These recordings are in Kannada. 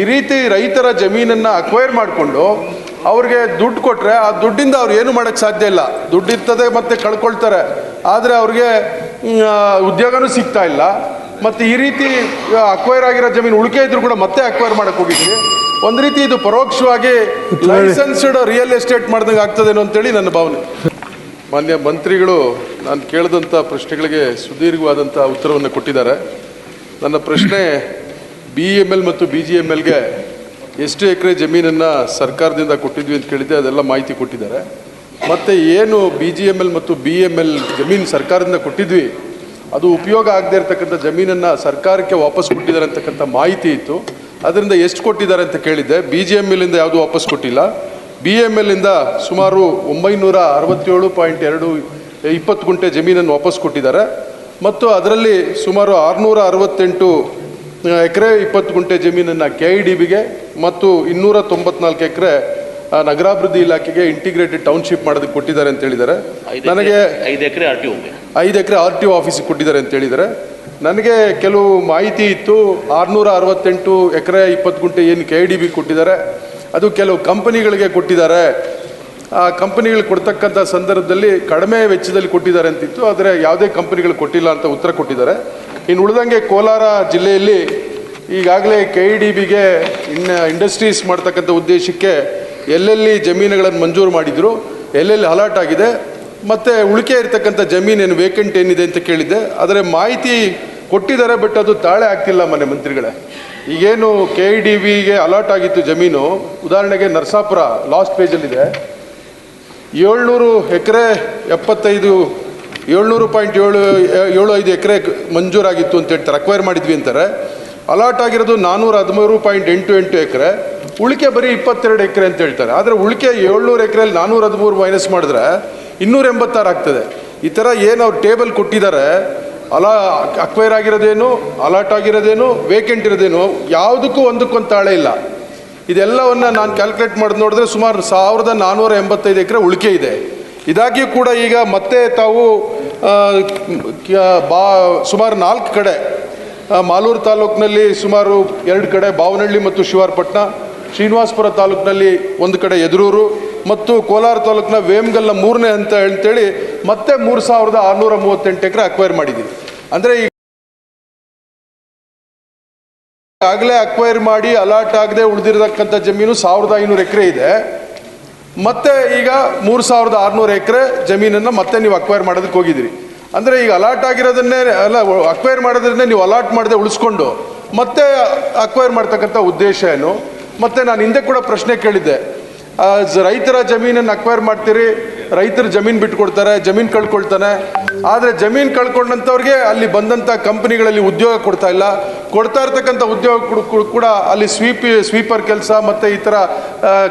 ಈ ರೀತಿ ರೈತರ ಜಮೀನನ್ನು ಅಕ್ವೈರ್ ಮಾಡಿಕೊಂಡು ಅವ್ರಿಗೆ ದುಡ್ಡು ಕೊಟ್ಟರೆ ಆ ದುಡ್ಡಿಂದ ಅವ್ರು ಏನು ಮಾಡೋಕ್ಕೆ ಸಾಧ್ಯ ಇಲ್ಲ. ದುಡ್ಡಿರ್ತದೆ ಮತ್ತೆ ಕಳ್ಕೊಳ್ತಾರೆ. ಆದರೆ ಅವ್ರಿಗೆ ಉದ್ಯೋಗನೂ ಸಿಗ್ತಾ ಇಲ್ಲ. ಮತ್ತು ಈ ರೀತಿ ಅಕ್ವೈರ್ ಆಗಿರೋ ಜಮೀನು ಉಳಿಕೆ ಇದ್ರು ಕೂಡ ಮತ್ತೆ ಅಕ್ವೈರ್ ಮಾಡೋಕ್ಕೆ ಹೋಗಿದ್ವಿ ಒಂದು ರೀತಿ ಇದು ಪರೋಕ್ಷವಾಗಿ ಲೈಸೆನ್ಸ್ಡ್ ರಿಯಲ್ ಎಸ್ಟೇಟ್ ಮಾಡ್ದಂಗೆ ಆಗ್ತದೇನೋ ಅಂತೇಳಿ ನನ್ನ ಭಾವನೆ. ಮಾನ್ಯ ಮಂತ್ರಿಗಳು ನಾನು ಕೇಳಿದಂಥ ಪ್ರಶ್ನೆಗಳಿಗೆ ಸುದೀರ್ಘವಾದಂಥ ಉತ್ತರವನ್ನು ಕೊಟ್ಟಿದ್ದಾರೆ. ನನ್ನ ಪ್ರಶ್ನೆ ಬಿ ಎಂ ಎಲ್ ಮತ್ತು ಬಿ ಜಿ ಎಂ ಎಲ್ಗೆ ಎಷ್ಟು ಎಕರೆ ಜಮೀನನ್ನು ಸರ್ಕಾರದಿಂದ ಕೊಟ್ಟಿದ್ವಿ ಅಂತ ಕೇಳಿದ್ದೆ, ಅದೆಲ್ಲ ಮಾಹಿತಿ ಕೊಟ್ಟಿದ್ದಾರೆ. ಮತ್ತು ಏನು ಬಿ ಜಿ ಎಂ ಎಲ್ ಮತ್ತು ಬಿ ಎಂ ಎಲ್ ಜಮೀನು ಸರ್ಕಾರದಿಂದ ಕೊಟ್ಟಿದ್ವಿ, ಅದು ಉಪಯೋಗ ಆಗದೆ ಇರತಕ್ಕಂಥ ಜಮೀನನ್ನು ಸರ್ಕಾರಕ್ಕೆ ವಾಪಸ್ ಕೊಟ್ಟಿದ್ದಾರೆ ಅಂತಕ್ಕಂಥ ಮಾಹಿತಿ ಇತ್ತು. ಅದರಿಂದ ಎಷ್ಟು ಕೊಟ್ಟಿದ್ದಾರೆ ಅಂತ ಕೇಳಿದ್ದೆ ಬಿ ಜಿ ಎಂ ಎಲ್ಲಿಂದ ಯಾವುದೂ ವಾಪಸ್ ಕೊಟ್ಟಿಲ್ಲ. ಬಿ ಎಂ ಎಲ್ಲಿಂದ ಸುಮಾರು ಒಂಬೈನೂರ ಅರವತ್ತೇಳು ಪಾಯಿಂಟ್ ಎರಡು ಇಪ್ಪತ್ತು ಗುಂಟೆ ಜಮೀನನ್ನು ವಾಪಸ್ ಕೊಟ್ಟಿದ್ದಾರೆ. ಮತ್ತು ಅದರಲ್ಲಿ ಸುಮಾರು ಆರುನೂರ ಅರವತ್ತೆಂಟು ಎಕರೆ ಇಪ್ಪತ್ತು ಗುಂಟೆ ಜಮೀನನ್ನು ಕೆ ಐ ಡಿ ಬಿಗೆ ಮತ್ತು ಇನ್ನೂರ ತೊಂಬತ್ನಾಲ್ಕು ಎಕರೆ ನಗರಾಭಿವೃದ್ಧಿ ಇಲಾಖೆಗೆ ಇಂಟಿಗ್ರೇಟೆಡ್ ಟೌನ್ಶಿಪ್ ಮಾಡೋದಕ್ಕೆ ಕೊಟ್ಟಿದ್ದಾರೆ ಅಂತ ಹೇಳಿದ್ದಾರೆ. ನನಗೆ ಐದು ಎಕರೆ ಆರ್ ಟಿ ಓ ಐದು ಎಕರೆ ಆರ್ ಟಿ ಒ ಆಫೀಸಿಗೆ ಕೊಟ್ಟಿದ್ದಾರೆ ಅಂತ ಹೇಳಿದ್ದಾರೆ. ನನಗೆ ಕೆಲವು ಮಾಹಿತಿ ಇತ್ತು ಆರುನೂರ ಅರವತ್ತೆಂಟು ಎಕರೆ ಇಪ್ಪತ್ತು ಗುಂಟೆ ಏನು ಕೆ ಐ ಡಿ ಬಿ ಕೊಟ್ಟಿದ್ದಾರೆ ಅದು ಕೆಲವು ಕಂಪನಿಗಳಿಗೆ ಕೊಟ್ಟಿದ್ದಾರೆ. ಆ ಕಂಪನಿಗಳಿಗೆ ಕೊಡ್ತಕ್ಕಂಥ ಸಂದರ್ಭದಲ್ಲಿ ಕಡಿಮೆ ವೆಚ್ಚದಲ್ಲಿ ಕೊಟ್ಟಿದ್ದಾರೆ ಅಂತಿತ್ತು, ಆದರೆ ಯಾವುದೇ ಕಂಪನಿಗಳು ಕೊಟ್ಟಿಲ್ಲ ಅಂತ ಉತ್ತರ ಕೊಟ್ಟಿದ್ದಾರೆ. ಇನ್ನು ಉಳಿದಂಗೆ ಕೋಲಾರ ಜಿಲ್ಲೆಯಲ್ಲಿ ಈಗಾಗಲೇ ಕೆ ಇ ಡಿ ಬಿಗೆ ಇನ್ನ ಇಂಡಸ್ಟ್ರೀಸ್ ಮಾಡ್ತಕ್ಕಂಥ ಉದ್ದೇಶಕ್ಕೆ ಎಲ್ಲೆಲ್ಲಿ ಜಮೀನುಗಳನ್ನು ಮಂಜೂರು ಮಾಡಿದ್ರು, ಎಲ್ಲೆಲ್ಲಿ ಅಲರ್ಟ್ ಆಗಿದೆ, ಮತ್ತು ಉಳಿಕೆ ಜಮೀನು ಏನು ವೇಕೆಂಟ್ ಏನಿದೆ ಅಂತ ಕೇಳಿದ್ದೆ. ಆದರೆ ಮಾಹಿತಿ ಕೊಟ್ಟಿದ್ದಾರೆ, ಬಟ್ ಅದು ತಾಳೆ ಆಗ್ತಿಲ್ಲ ಮನೆ ಮಂತ್ರಿಗಳೇ. ಈಗೇನು ಕೆ ಇ ಡಿ ವಿಗೆ ಅಲಾಟ್ ಆಗಿತ್ತು ಜಮೀನು, ಉದಾಹರಣೆಗೆ ನರಸಾಪುರ, ಲಾಸ್ಟ್ ಪೇಜಲ್ಲಿದೆ ಏಳ್ನೂರು ಎಕರೆ ಎಪ್ಪತ್ತೈದು, ಏಳ್ನೂರು ಪಾಯಿಂಟ್ ಏಳು ಏಳು ಐದು ಎಕರೆ ಮಂಜೂರಾಗಿತ್ತು ಅಂತ ಹೇಳ್ತಾರೆ ಅಕ್ವೈರ್ ಮಾಡಿದ್ವಿ ಅಂತಾರೆ. ಅಲಾಟ್ ಆಗಿರೋದು ನಾನ್ನೂರ ಹದಿಮೂರು ಪಾಯಿಂಟ್ ಎಂಟು ಎಂಟು ಎಕರೆ, ಉಳಿಕೆ ಬರೀ ಇಪ್ಪತ್ತೆರಡು ಎಕರೆ ಅಂತ ಹೇಳ್ತಾರೆ. ಆದರೆ ಉಳಿಕೆ ಏಳ್ನೂರು ಎಕರೆಯಲ್ಲಿ ನಾನ್ನೂರ ಹದಿಮೂರು ಮೈನಸ್ ಮಾಡಿದ್ರೆ ಇನ್ನೂರ ಎಂಬತ್ತಾರು ಆಗ್ತದೆ. ಈ ಥರ ಏನು ಅವ್ರು ಟೇಬಲ್ ಕೊಟ್ಟಿದ್ದಾರೆ, ಅಲಾ ಅಕ್ವೈರ್ ಆಗಿರೋದೇನು ಅಲಾಟ್ ಆಗಿರೋದೇನು ವೇಕೆಂಟ್ ಇರೋದೇನು, ಯಾವುದಕ್ಕೂ ಒಂದಕ್ಕೊಂದು ತಾಳೆ ಇಲ್ಲ. ಇದೆಲ್ಲವನ್ನು ನಾನು ಕ್ಯಾಲ್ಕುಲೇಟ್ ಮಾಡಿ ನೋಡಿದ್ರೆ ಸುಮಾರು ಸಾವಿರದ ನಾನ್ನೂರ ಎಂಬತ್ತೈದು ಎಕರೆ ಉಳಿಕೆ ಇದೆ. ಇದಾಗಿಯೂ ಕೂಡ ಈಗ ಮತ್ತೆ ತಾವು ಬಾ, ಸುಮಾರು ನಾಲ್ಕು ಕಡೆ ಮಾಲೂರು ತಾಲೂಕಿನಲ್ಲಿ ಸುಮಾರು ಎರಡು ಕಡೆ ಬಾವನಹಳ್ಳಿ ಮತ್ತು ಶಿವಾರಪಟ್ಟಣ ಶ್ರೀನಿವಾಸಪುರ ತಾಲೂಕಿನಲ್ಲಿ ಒಂದು ಕಡೆ ಎದುರೂರು ಮತ್ತು ಕೋಲಾರ ತಾಲೂಕಿನ ವೇಮಗಲ್ನ ಮೂರನೇ ಹಂತ ಅಂತೇಳಿ ಮತ್ತೆ ಮೂರು ಸಾವಿರದ ಆರುನೂರ ಮೂವತ್ತೆಂಟು ಎಕರೆ ಅಕ್ವೈರ್ ಮಾಡಿದ್ದೀವಿ ಅಂದರೆ ಆಗಲೇ ಅಕ್ವೈರ್ ಮಾಡಿ ಅಲಾಟ್ ಆಗದೆ ಉಳಿದಿರತಕ್ಕಂಥ ಜಮೀನು ಸಾವಿರದ ಐನೂರು ಎಕರೆ ಇದೆ. ಮತ್ತೆ ಈಗ ಮೂರು ಸಾವಿರದ ಆರುನೂರು ಎಕರೆ ಜಮೀನನ್ನು ಮತ್ತೆ ನೀವು ಅಕ್ವೈರ್ ಮಾಡೋದಕ್ಕೆ ಹೋಗಿದ್ದೀರಿ. ಅಂದರೆ ಈಗ ಅಲಾಟ್ ಆಗಿರೋದನ್ನೇ, ಅಲ್ಲ ಅಕ್ವೈರ್ ಮಾಡೋದ್ರಿಂದ ನೀವು ಅಲಾಟ್ ಮಾಡದೆ ಉಳಿಸ್ಕೊಂಡು ಮತ್ತೆ ಅಕ್ವೈರ್ ಮಾಡ್ತಕ್ಕಂಥ ಉದ್ದೇಶ ಏನು? ಮತ್ತೆ ನಾನು ಹಿಂದೆ ಕೂಡ ಪ್ರಶ್ನೆ ಕೇಳಿದ್ದೆ. ರೈತರ ಜಮೀನನ್ನು ಅಕ್ವೈರ್ ಮಾಡ್ತೀರಿ, ರೈತರು ಜಮೀನು ಬಿಟ್ಕೊಡ್ತಾರೆ, ಜಮೀನು ಕಳ್ಕೊಳ್ತಾನೆ. ಆದರೆ ಜಮೀನು ಕಳ್ಕೊಂಡಂಥವ್ರಿಗೆ ಅಲ್ಲಿ ಬಂದಂಥ ಕಂಪ್ನಿಗಳಲ್ಲಿ ಉದ್ಯೋಗ ಕೊಡ್ತಾ ಇಲ್ಲ. ಕೊಡ್ತಾ ಇರ್ತಕ್ಕಂಥ ಉದ್ಯೋಗ ಕೂಡ- ಅಲ್ಲಿ ಸ್ವೀಪ್ ಸ್ವೀಪರ್ ಕೆಲಸ ಮತ್ತು ಈ ಥರ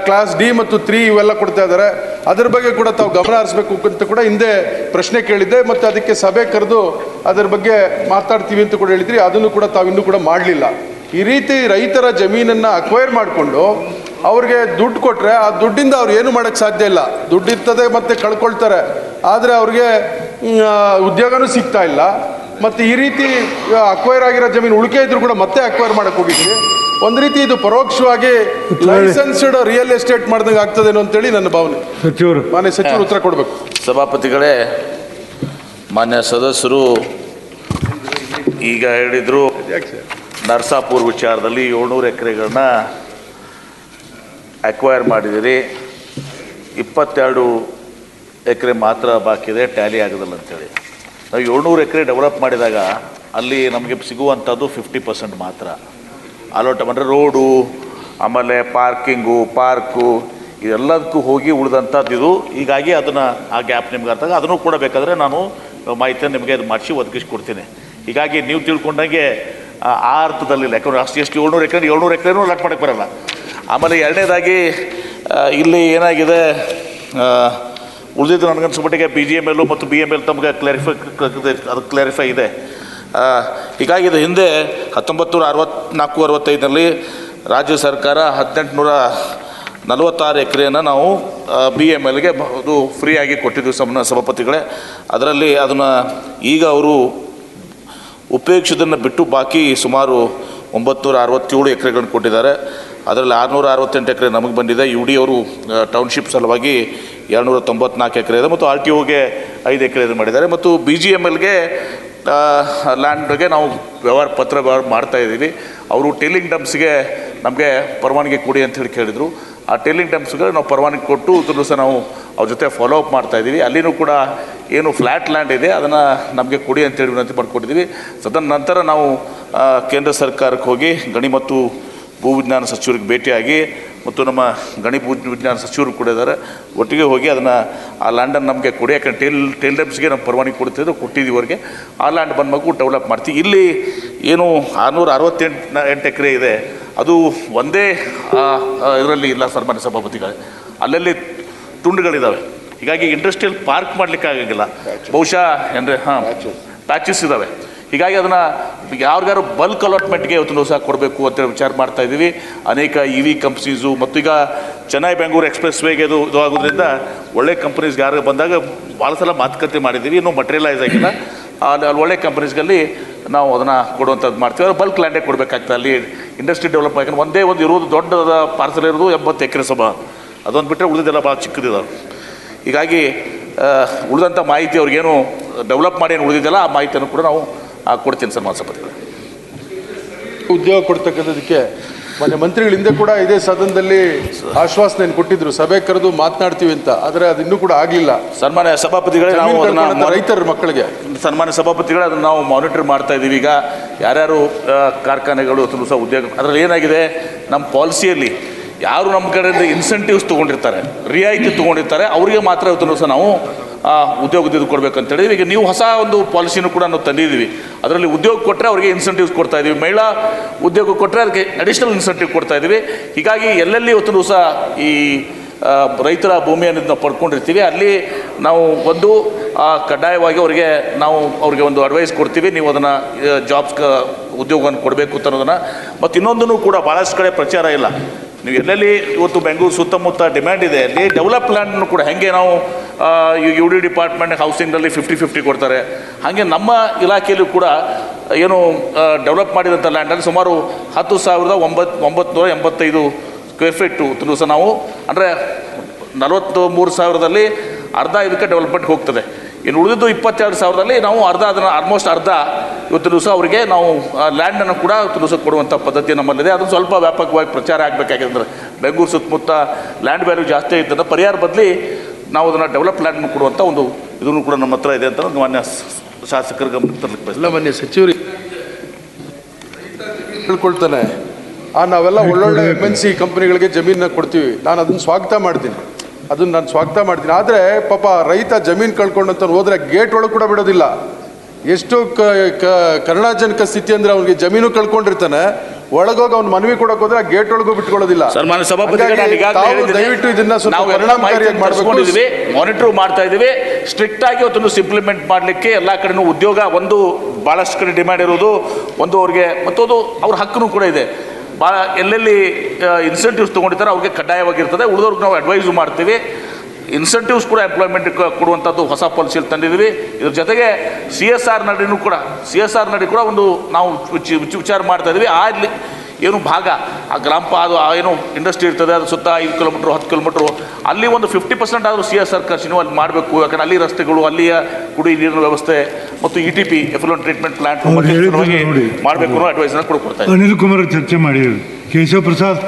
ಕ್ಲಾಸ್ ಡಿ ಮತ್ತು ತ್ರೀ ಇವೆಲ್ಲ ಕೊಡ್ತಾ ಇದ್ದಾರೆ ಅದ್ರ ಬಗ್ಗೆ ಕೂಡ ತಾವು ಗಮನ ಹರಿಸ್ಬೇಕು ಅಂತ ಕೂಡ ಹಿಂದೆ ಪ್ರಶ್ನೆ ಕೇಳಿದ್ದೆ. ಮತ್ತು ಅದಕ್ಕೆ ಸಭೆ ಕರೆದು ಅದರ ಬಗ್ಗೆ ಮಾತಾಡ್ತೀವಿ ಅಂತ ಕೂಡ ಹೇಳಿದ್ರಿ. ಅದನ್ನು ಕೂಡ ತಾವು ಇನ್ನೂ ಕೂಡ ಮಾಡಲಿಲ್ಲ. ಈ ರೀತಿ ರೈತರ ಜಮೀನನ್ನು ಅಕ್ವೈರ್ ಮಾಡಿಕೊಂಡು ಅವ್ರಿಗೆ ದುಡ್ಡು ಕೊಟ್ಟರೆ ಆ ದುಡ್ಡಿಂದ ಅವ್ರು ಏನು ಮಾಡೋಕ್ಕೆ ಸಾಧ್ಯ ಇಲ್ಲ. ದುಡ್ಡಿರ್ತದೆ ಮತ್ತೆ ಕಳ್ಕೊಳ್ತಾರೆ. ಆದರೆ ಅವ್ರಿಗೆ ಉದ್ಯೋಗನೂ ಸಿಗ್ತಾ ಇಲ್ಲ. ಮತ್ತು ಈ ರೀತಿ ಅಕ್ವೈರ್ ಆಗಿರೋ ಜಮೀನು ಉಳಿಕೆ ಇದ್ರು ಕೂಡ ಮತ್ತೆ ಅಕ್ವೈರ್ ಮಾಡಕ್ಕೆ ಹೋಗಿದ್ವಿ ಒಂದು ರೀತಿ ಇದು ಪರೋಕ್ಷವಾಗಿ ಲೈಸೆನ್ಸ್ಡ್ ರಿಯಲ್ ಎಸ್ಟೇಟ್ ಮಾಡ್ದಂಗೆ ಅಂತ ಅಂತೇಳಿ ನನ್ನ ಭಾವನೆ. ಸಚಿವರು ಮಾನ್ಯ ಸಚಿವರು ಉತ್ತರ ಕೊಡಬೇಕು. ಸಭಾಪತಿಗಳೇ ಮಾನ್ಯ ಸದಸ್ಯರು ಈಗ ಹೇಳಿದರು ನರ್ಸಾಪುರ್ ವಿಚಾರದಲ್ಲಿ ಏಳ್ನೂರು ಎಕರೆಗಳನ್ನ ಅಕ್ವೈರ್ ಮಾಡಿದಿರಿ ಇಪ್ಪತ್ತೆರಡು ಎಕರೆ ಮಾತ್ರ ಬಾಕಿದೆ ಟ್ಯಾಲಿ ಆಗೋದಿಲ್ಲ ಅಂತೇಳಿ. ನಾವು ಏಳ್ನೂರು ಎಕರೆ ಡೆವಲಪ್ ಮಾಡಿದಾಗ ಅಲ್ಲಿ ನಮಗೆ ಸಿಗುವಂಥದ್ದು ಫಿಫ್ಟಿ ಪರ್ಸೆಂಟ್ ಮಾತ್ರ. ಅಲೋಟ ಅಂದರೆ ರೋಡು ಆಮೇಲೆ ಪಾರ್ಕಿಂಗು ಪಾರ್ಕು ಇದೆಲ್ಲದಕ್ಕೂ ಹೋಗಿ ಉಳಿದಂಥದ್ದು ಇದು. ಹೀಗಾಗಿ ಅದನ್ನು ಆ ಗ್ಯಾಪ್ ನಿಮ್ಗೆ ಅರ್ಥ ಅದನ್ನು ಕೂಡ ಬೇಕಾದರೆ ನಾನು ಮಾಹಿತಿಯನ್ನು ನಿಮಗೆ ಅದು ಮಾಡಿಸಿ ಒದಗಿಸ್ಕೊಡ್ತೀನಿ. ಹೀಗಾಗಿ ನೀವು ತಿಳ್ಕೊಂಡಂಗೆ, ಆ ಅರ್ಥದಲ್ಲಿಲ್ಲ ಯಾಕಂದ್ರೆ ಅಷ್ಟು ಎಷ್ಟು ಏಳ್ನೂರು ಎಕರೆ, ಏಳ್ನೂರು ಎಕರೆನೂ ಲಟ್ ಮಾಡಕ್ಕೆ ಬರಲ್ಲ. ಆಮೇಲೆ ಎರಡನೇದಾಗಿ ಇಲ್ಲಿ ಏನಾಗಿದೆ ಉಳಿದಿದ್ದು ನನಗನ್ಸ್ಬಿಟ್ಟಿಗೆ ಬಿ ಜಿ ಎಂ ಎಲ್ಲು ಮತ್ತು ಬಿ ಎಂ ಎಲ್ ತಮಗೆ ಕ್ಲಾರಿಫೈ ಅದು ಕ್ಲಾರಿಫೈ ಇದೆ. ಹೀಗಾಗಿ ಇದು ಹಿಂದೆ ಹತ್ತೊಂಬತ್ತು ನೂರ ಅರವತ್ತ್ನಾಲ್ಕು ಅರವತ್ತೈದರಲ್ಲಿ ರಾಜ್ಯ ಸರ್ಕಾರ ಹದಿನೆಂಟುನೂರ ನಲವತ್ತಾರು ಎಕರೆಯನ್ನು ನಾವು ಬಿ ಎಂ ಎಲ್ಗೆ ಅದು ಫ್ರೀಯಾಗಿ ಕೊಟ್ಟಿದ್ವಿ ಸಮ, ಸಭಾಪತಿಗಳೇ. ಅದರಲ್ಲಿ ಅದನ್ನು ಈಗ ಅವರು ಉಪಯೋಗಿಸೋದನ್ನು ಬಿಟ್ಟು ಬಾಕಿ ಸುಮಾರು ಒಂಬತ್ತು ಅರವತ್ತೇಳು ಎಕರೆಗಳನ್ನು ಕೊಟ್ಟಿದ್ದಾರೆ. ಅದರಲ್ಲಿ ಆರುನೂರ ಅರವತ್ತೆಂಟು ಎಕರೆ ನಮಗೆ ಬಂದಿದೆ. ಯು ಡಿ ಅವರು ಟೌನ್ಶಿಪ್ ಸಲುವಾಗಿ ಎರಡುನೂರ ತೊಂಬತ್ನಾಲ್ಕು ಎಕರೆ ಇದೆ. ಮತ್ತು ಆರ್ ಟಿ ಒಗೆ ಐದು ಎಕರೆ ಮಾಡಿದ್ದಾರೆ. ಮತ್ತು ಬಿ ಜಿ ಎಂ ಎಲ್ಗೆ ಲ್ಯಾಂಡ್ಗೆ ನಾವು ವ್ಯವಹಾರ, ಪತ್ರ ವ್ಯವಹಾರ ಮಾಡ್ತಾ ಇದ್ದೀವಿ. ಅವರು ಟೇಲಿಂಗ್ ಡಂಪ್ಸ್ಗೆ ನಮಗೆ ಪರವಾನಗಿ ಕೊಡಿ ಅಂತ ಹೇಳಿ ಕೇಳಿದರು. ಆ ಟೇಲಿಂಗ್ ಡಂಪ್ಸ್ಗೆ ನಾವು ಪರವಾನಗಿ ಕೊಟ್ಟು ಇದನ್ನು ಸಹ ನಾವು ಅವ್ರ ಜೊತೆ ಫಾಲೋ ಅಪ್ ಮಾಡ್ತಾ ಇದ್ದೀವಿ. ಅಲ್ಲಿನೂ ಕೂಡ ಏನು ಫ್ಲ್ಯಾಟ್ ಲ್ಯಾಂಡ್ ಇದೆ. ಅದನ್ನು ನಮಗೆ ಕೊಡಿ ಅಂತೇಳಿ ವಿನಂತಿ ಮಾಡಿಕೊಟ್ಟಿದ್ದೀವಿ ಸದನ ನಂತರ ನಾವು ಕೇಂದ್ರ ಸರ್ಕಾರಕ್ಕೆ ಹೋಗಿ ಗಣಿ ಮತ್ತು ಭೂವಿಜ್ಞಾನ ಸಚಿವರಿಗೆ ಭೇಟಿಯಾಗಿ ಮತ್ತು ನಮ್ಮ ಗಣಿ ಭೂ ವಿಜ್ಞಾನ ಸಚಿವರು ಕೂಡ ಇದ್ದಾರೆ. ಒಟ್ಟಿಗೆ ಹೋಗಿ ಅದನ್ನು ಆ ಲ್ಯಾಂಡನ್ನು ನಮಗೆ ಕೊಡಿ. ಯಾಕಂದರೆ ಟೇಲ್ ಟೇಲ್ ಡಬ್ಸ್ಗೆ ನಮ್ಮ ಪರವಾನಗಿ ಕೊಡ್ತಿದ್ರು ಕೊಟ್ಟಿದ್ದೀವಿ ಅವ್ರಿಗೆ ಆ ಲ್ಯಾಂಡ್ ಬಂದ್ಮಗು ಡೆವಲಪ್ ಮಾಡ್ತೀವಿ. ಇಲ್ಲಿ ಏನು ಆರುನೂರ ಅರವತ್ತೆಂಟು ಎಂಟು ಎಕರೆ ಇದೆ. ಅದು ಒಂದೇ ಇದರಲ್ಲಿ ಇಲ್ಲ ಸನ್ಮಾನ್ಯ ಸಭಾಪತಿಗಳೇ. ಅಲ್ಲಲ್ಲಿ ತುಂಡುಗಳಿದ್ದಾವೆ ಹೀಗಾಗಿ ಇಂಡಸ್ಟ್ರಿಯಲ್ ಪಾರ್ಕ್ ಮಾಡಲಿಕ್ಕೆ ಆಗೋಂಗಿಲ್ಲ ಬಹುಶಃ ಅಂದರೆ ಹಾಂ ಪ್ಯಾಚಸ್ ಇದ್ದಾವೆ ಹೀಗಾಗಿ ಅದನ್ನು ಯಾರಿಗಾರು ಬಲ್ಕ್ ಅಲಾಟ್ಮೆಂಟ್ಗೆ ಇವತ್ತು ಸಹ ಕೊಡಬೇಕು ಅಂತ ವಿಚಾರ ಮಾಡ್ತಾ ಇದ್ದೀವಿ. ಅನೇಕ ಇ ವಿ ಕಂಪ್ನೀಸು ಮತ್ತು ಈಗ ಚೆನ್ನೈ ಬೆಂಗಳೂರು ಎಕ್ಸ್ಪ್ರೆಸ್ ವೇಗೆ ಅದು ಇದು ಆಗೋದ್ರಿಂದ ಒಳ್ಳೆ ಕಂಪ್ನೀಸ್ಗೆ ಯಾರು ಬಂದಾಗ ಭಾಳ ಸಲ ಮಾತುಕತೆ ಮಾಡಿದ್ದೀವಿ. ಇನ್ನೂ ಮಟೀರಿಯಲೈಸ್ ಆಗಿಲ್ಲ. ಅಲ್ಲಿ ಅಲ್ಲಿ ಒಳ್ಳೆ ಕಂಪ್ನೀಸ್ಗಲ್ಲಿ ನಾವು ಅದನ್ನು ಕೊಡುವಂಥದ್ದು ಮಾಡ್ತೀವಿ. ಅದು ಬಲ್ಕ್ ಲ್ಯಾಂಡೇ ಕೊಡಬೇಕಾಗ್ತದೆ. ಅಲ್ಲಿ ಇಂಡಸ್ಟ್ರಿ ಡೆವಲಪ್ ಯಾಕಂದ್ರೆ ಒಂದೇ ಒಂದು ಇರೋದು ದೊಡ್ಡದಾದ ಪಾರ್ಸಲ್ ಇರೋದು ಎಂಬತ್ತು ಎಕರೆ ಸಭಾ ಅದೊಂದು ಬಿಟ್ಟರೆ ಉಳಿದಿದ್ದೆಲ್ಲ ಭಾಳ ಚಿಕ್ಕದಿದೆ ಹೀಗಾಗಿ ಉಳಿದಂಥ ಮಾಹಿತಿ ಅವ್ರಿಗೇನು ಡೆವಲಪ್ ಮಾಡಿ ಏನು ಉಳಿದಿದ್ದೆಲ್ಲ ಆ ಮಾಹಿತಿಯನ್ನು ಕೂಡ ನಾವು ಆ, ಕೊಡ್ತೀನಿ ಸರ್ ಮಾಸಪತಿಗಳು ಉದ್ಯೋಗ ಕೊಡ್ತಕ್ಕಂಥದಕ್ಕೆ ಮೊನ್ನೆ ಮಂತ್ರಿಗಳು ಹಿಂದೆ ಕೂಡ ಇದೇ ಸದನದಲ್ಲಿ ಆಶ್ವಾಸನೆ ಕೊಟ್ಟಿದ್ರು. ಸಭೆ ಕರೆದು ಮಾತನಾಡ್ತೀವಿ ಅಂತ. ಆದರೆ ಅದು ಇನ್ನೂ ಕೂಡ ಆಗಲಿಲ್ಲ. ಸನ್ಮಾನ್ಯ ಸಭಾಪತಿಗಳೇ ನಾವು ಅದನ್ನು ರೈತರ ಮಕ್ಕಳಿಗೆ. ಸನ್ಮಾನ್ಯ ಸಭಾಪತಿಗಳೇ ಅದನ್ನು ನಾವು ಮಾನಿಟರ್ ಮಾಡ್ತಾ ಇದ್ದೀವಿ. ಈಗ ಯಾರ್ಯಾರು ಕಾರ್ಖಾನೆಗಳು ಅಥವಾ ಸಹ ಉದ್ಯೋಗ ಅದರಲ್ಲಿ ಏನಾಗಿದೆ? ನಮ್ಮ ಪಾಲಿಸಿಯಲ್ಲಿ ಯಾರು ನಮ್ಮ ಕಡೆಯಿಂದ ಇನ್ಸೆಂಟಿವ್ಸ್ ತೊಗೊಂಡಿರ್ತಾರೆ ರಿಯಾಯಿತಿ ತೊಗೊಂಡಿರ್ತಾರೆ ಅವರಿಗೆ ಮಾತ್ರ ಇವತ್ತು ಸಹ ನಾವು ಆ, ಕೊಡಬೇಕಂತೇಳಿ. ಈಗ ನೀವು ಹೊಸ ಒಂದು ಪಾಲಿಸಿನೂ ಕೂಡ ನಾವು ತಂದಿದ್ದೀವಿ. ಅದರಲ್ಲಿ ಉದ್ಯೋಗ ಕೊಟ್ಟರೆ ಅವರಿಗೆ ಇನ್ಸೆಂಟಿವ್ಸ್ ಕೊಡ್ತಾ ಇದ್ದೀವಿ. ಮಹಿಳಾ ಉದ್ಯೋಗ ಕೊಟ್ಟರೆ ಅದಕ್ಕೆ ಅಡಿಷನಲ್ ಇನ್ಸೆಂಟಿವ್ ಕೊಡ್ತಾ ಇದ್ದೀವಿ. ಹೀಗಾಗಿ ಎಲ್ಲೆಲ್ಲಿ ಇವತ್ತು ಸಹ ಈ ರೈತರ ಭೂಮಿಯನ್ನು ನಾವು ಪಡ್ಕೊಂಡಿರ್ತೀವಿ. ಅಲ್ಲಿ ನಾವು ಒಂದು ಕಡ್ಡಾಯವಾಗಿ ಅವರಿಗೆ ನಾವು ಅವ್ರಿಗೆ ಒಂದು ಅಡ್ವೈಸ್ ಕೊಡ್ತೀವಿ. ನೀವು ಅದನ್ನು ಜಾಬ್ಸ್ ಉದ್ಯೋಗವನ್ನು ಕೊಡಬೇಕು ಅಂತ ಅನ್ನೋದನ್ನು. ಮತ್ತು ಇನ್ನೊಂದನ್ನು ಕೂಡ ಭಾಳಷ್ಟು ಕಡೆ ಪ್ರಚಾರ ಇಲ್ಲ. ನೀವು ಎಲ್ಲೆಲ್ಲಿ ಇವತ್ತು ಬೆಂಗಳೂರು ಸುತ್ತಮುತ್ತ ಡಿಮ್ಯಾಂಡ್ ಇದೆ ಅಲ್ಲಿ ಡೆವಲಪ್ ಲ್ಯಾಂಡನ್ನು ಕೂಡ ಹೇಗೆ ನಾವು ಯು ಡಿ ಡಿಪಾರ್ಟ್ಮೆಂಟ್ ಹೌಸಿಂಗ್ನಲ್ಲಿ ಫಿಫ್ಟಿ ಫಿಫ್ಟಿ ಕೊಡ್ತಾರೆ. ಹಾಗೆ ನಮ್ಮ ಇಲಾಖೆಯಲ್ಲೂ ಕೂಡ, ಏನು ಡೆವಲಪ್ ಮಾಡಿದಂಥ ಲ್ಯಾಂಡಲ್ಲಿ ಸುಮಾರು ಹತ್ತು ಸಾವಿರದ ಒಂಬತ್ತು ಒಂಬತ್ತು ನೂರ ಎಂಬತ್ತೈದು ಸ್ಕ್ವೇರ್ ಫೀಟು ಸಹ ನಾವು, ಅಂದರೆ ನಲವತ್ತು ಮೂರು ಸಾವಿರದಲ್ಲಿ ಅರ್ಧ ಇದಕ್ಕೆ ಡೆವಲಪ್ಮೆಂಟ್ ಹೋಗ್ತದೆ. ಇನ್ನು ಉಳಿದಿದ್ದು ಇಪ್ಪತ್ತೆರಡು ಸಾವಿರದಲ್ಲಿ ನಾವು ಅರ್ಧ ಅದನ್ನು ಆಲ್ಮೋಸ್ಟ್ ಅರ್ಧ ಇವತ್ತು ದಿವಸ ಅವರಿಗೆ ನಾವು ಲ್ಯಾಂಡನ್ನು ಕೂಡ ದಿವಸ ಕೊಡುವಂಥ ಪದ್ಧತಿ ನಮ್ಮಲ್ಲಿದೆ. ಅದು ಸ್ವಲ್ಪ ವ್ಯಾಪಕವಾಗಿ ಪ್ರಚಾರ ಆಗಬೇಕಾಗಿದೆ. ಅಂದರೆ ಬೆಂಗಳೂರು ಸುತ್ತಮುತ್ತ ಲ್ಯಾಂಡ್ ವ್ಯಾಲ್ಯೂ ಜಾಸ್ತಿ ಇದ್ದಂಥ ಪರಿಹಾರ ಬದಲಿ ನಾವು ಅದನ್ನು ಡೆವಲಪ್ ಲ್ಯಾಂಡ್ ಕೊಡುವಂಥ ಒಂದು ಇದನ್ನು ಕೂಡ ನಮ್ಮ ಹತ್ರ ಇದೆ ಅಂತ ಒಂದು ಮಾನ್ಯ ಶಾಸಕರ ಗಮನಕ್ಕೆ ತರಲಿಕ್ಕೆ ಇಲ್ಲ ಮಾನ್ಯ ಸಚಿವರಿಗೆ ತಿಳ್ಕೊಳ್ತಾನೆ ಆ ನಾವೆಲ್ಲ ಒಳ್ಳೊಳ್ಳೆ ಎಂ ಎನ್ ಸಿ ಕಂಪ್ನಿಗಳಿಗೆ ಜಮೀನನ್ನ ಕೊಡ್ತೀವಿ. ನಾನು ಅದನ್ನು ಸ್ವಾಗತ ಮಾಡ್ತೀನಿ. ಅದನ್ನು ನಾನು ಸ್ವಾಗತ ಮಾಡ್ತೀನಿ. ಆದರೆ ಪಾಪ ರೈತ ಜಮೀನು ಕಳ್ಕೊಂಡಂತ ಹೋದರೆ ಗೇಟ್ ಒಳಗೆ ಕೂಡ ಬಿಡೋದಿಲ್ಲ. ಎಷ್ಟು ಕರುಣಾಜನಕ ಸ್ಥಿತಿ ಅಂದ್ರೆ ಅವ್ನಿಗೆ ಜಮೀನು ಕಳ್ಕೊಂಡಿರ್ತಾನೆ ಒಳಗೋಗಿ ಅವ್ನ ಮನವಿ ಕೊಡಕ್ ಹೋದ್ರೆ ಆ ಗೇಟ್ ಒಳಗೂ ಬಿಟ್ಕೊಳ್ಳೋದಿಲ್ಲ. ದಯವಿಟ್ಟು ಇದನ್ನ ಪರಿಣಾಮಕಾರಿಯಾಗಿ ತರಿಸ್ಕೊಂಡಿದ್ದೀವಿ ಮಾನಿಟರ್ ಮಾಡ್ತಾ ಇದೀವಿ ಸ್ಟ್ರಿಕ್ಟ್ ಆಗಿ ಅದನ್ನು ಸಿಂಪ್ಲಿಮೆಂಟ್ ಮಾಡಲಿಕ್ಕೆ ಎಲ್ಲ ಕಡೆನೂ ಉದ್ಯೋಗ ಒಂದು ಭಾಳಷ್ಟು ಕಡೆ ಡಿಮ್ಯಾಂಡ್ ಇರೋದು ಒಂದು ಅವ್ರಿಗೆ ಮತ್ತೊಂದು ಅವ್ರ ಹಕ್ಕೂ ಕೂಡ ಇದೆ. ಭಾಳ ಎಲ್ಲೆಲ್ಲಿ ಇನ್ಸೆಂಟಿವ್ಸ್ ತೊಗೊಂಡಿರ್ತಾರೆ ಅವ್ರಿಗೆ ಕಡ್ಡಾಯವಾಗಿರ್ತದೆ ಉಳಿದವ್ರಿಗೆ ನಾವು ಅಡ್ವೈಸು ಮಾಡ್ತೀವಿ. ಇನ್ಸೆಂಟಿವ್ಸ್ ಕೂಡ ಎಂಪ್ಲಾಯ್ಮೆಂಟ್ ಕೊಡುವಂಥದ್ದು ಹೊಸ ಪಾಲಿಸಿಯಲ್ಲಿ ತಂದಿದ್ದೀವಿ. ಇದ್ರ ಜೊತೆಗೆ ಸಿ ಎಸ್ ಆರ್ ನಡಿನೂ ಕೂಡ ಸಿ ಎಸ್ ಆರ್ ನಡಿ ಕೂಡ ಒಂದು ನಾವು ವಿಚ- ವಿಚ- ವಿಚಾರ ಮಾಡ್ತಾ ಇದ್ದೀವಿ. ಆ ಇಲ್ಲಿ ಏನು ಭಾಗ ಆ ಗ್ರಾಮ ಅದು ಏನು ಇಂಡಸ್ಟ್ರಿ ಇರ್ತದೆ ಅದು ಸುತ್ತ ಐದು ಕಿಲೋಮೀಟ್ರು ಹತ್ತು ಕಿಲೋಮೀಟ್ರು ಅಲ್ಲಿ ಒಂದು ಫಿಫ್ಟಿ ಪರ್ಸೆಂಟ್ ಆದರೂ ಸಿ ಎಸ್ ಆರ್ ಖರ್ಚಿನೂ ಅಲ್ಲಿ ಮಾಡಬೇಕು. ಯಾಕಂದ್ರೆ ಅಲ್ಲಿ ರಸ್ತೆಗಳು ಅಲ್ಲಿಯ ಕುಡಿ ನೀರಿನ ವ್ಯವಸ್ಥೆ ಮತ್ತು E T P effluent treatment plant. ಮಾಡಬೇಕು ಅನ್ನೋ ಅಡ್ವೈಸ್ನ ಕೊಡ್ಕೊಡ್ತಾ ಇದ್ದೀವಿ ಅನಿಲ್ ಕುಮಾರ್ ಚರ್ಚೆ ಮಾಡಿ ಕೇಶವ ಪ್ರಸಾದ್